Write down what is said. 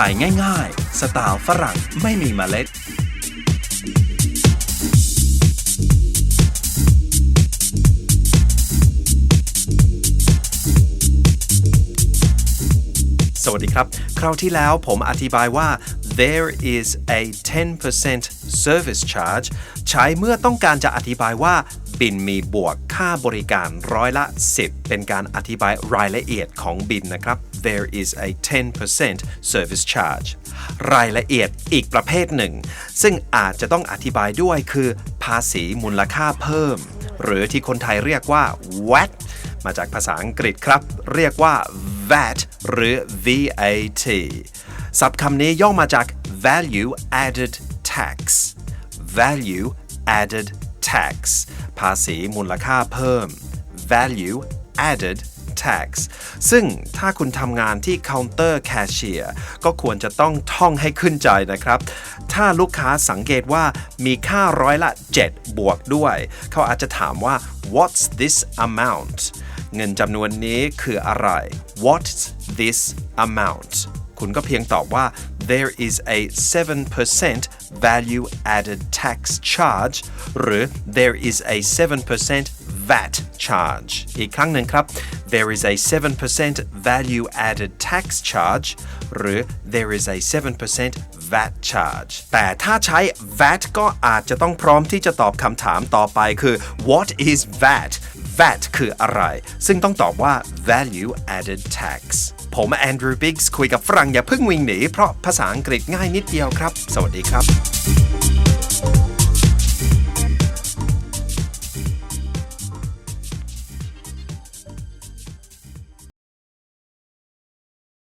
ถ่ายง่ายๆ สไตล์ฝรั่งไม่มีเมล็ด สวัสดีครับ คราวที่แล้วผมอธิบายว่า there is a 10% service charge ใช้เมื่อต้องการจะอธิบายว่า บินมีบวกค่าบริการร้อยละ 10 เป็นการอธิบายรายละเอียดของบินนะครับ there is a 10% service charge รายละเอียดอีกประเภทหนึ่ง ซึ่งอาจจะต้องอธิบายด้วยคือ ภาษีมูลค่าเพิ่ม หรือที่คนไทยเรียกว่า VAT มาจากภาษาอังกฤษครับ เรียกว่า VAT หรือ VAT ศัพท์คำนี้ย่อมาจาก value added tax value added tax ภาษีมูลค่าเพิ่ม value added tax ซึ่งถ้าคุณทำงานที่เคาน์เตอร์แคชเชียร์ก็ควรจะต้องท่องให้ขึ้นใจนะครับ ถ้าลูกค้าสังเกตว่ามีค่าร้อยละ 7 บวกด้วย เขาอาจจะถามว่า what's this amount เงินจำนวนนี้คืออะไร what's this amount คุณก็เพียงตอบว่า there is a 7% value added tax charge หรือ there is a 7% VAT charge อีกครั้งหนึ่งครับ there is a 7% value added tax charge หรือ there is a 7% VAT charge แต่ถ้าใช้ VAT ก็อาจจะต้องพร้อมที่จะตอบคำถามต่อไปคือ what is VAT VAT คืออะไร ซึ่งต้องตอบว่า value added tax ผมแอนดรูว์บิกส์คุยกับฝรั่งอย่าเพิ่งวิ่งหนีเพราะภาษาอังกฤษง่ายนิดเดียวครับ สวัสดีครับ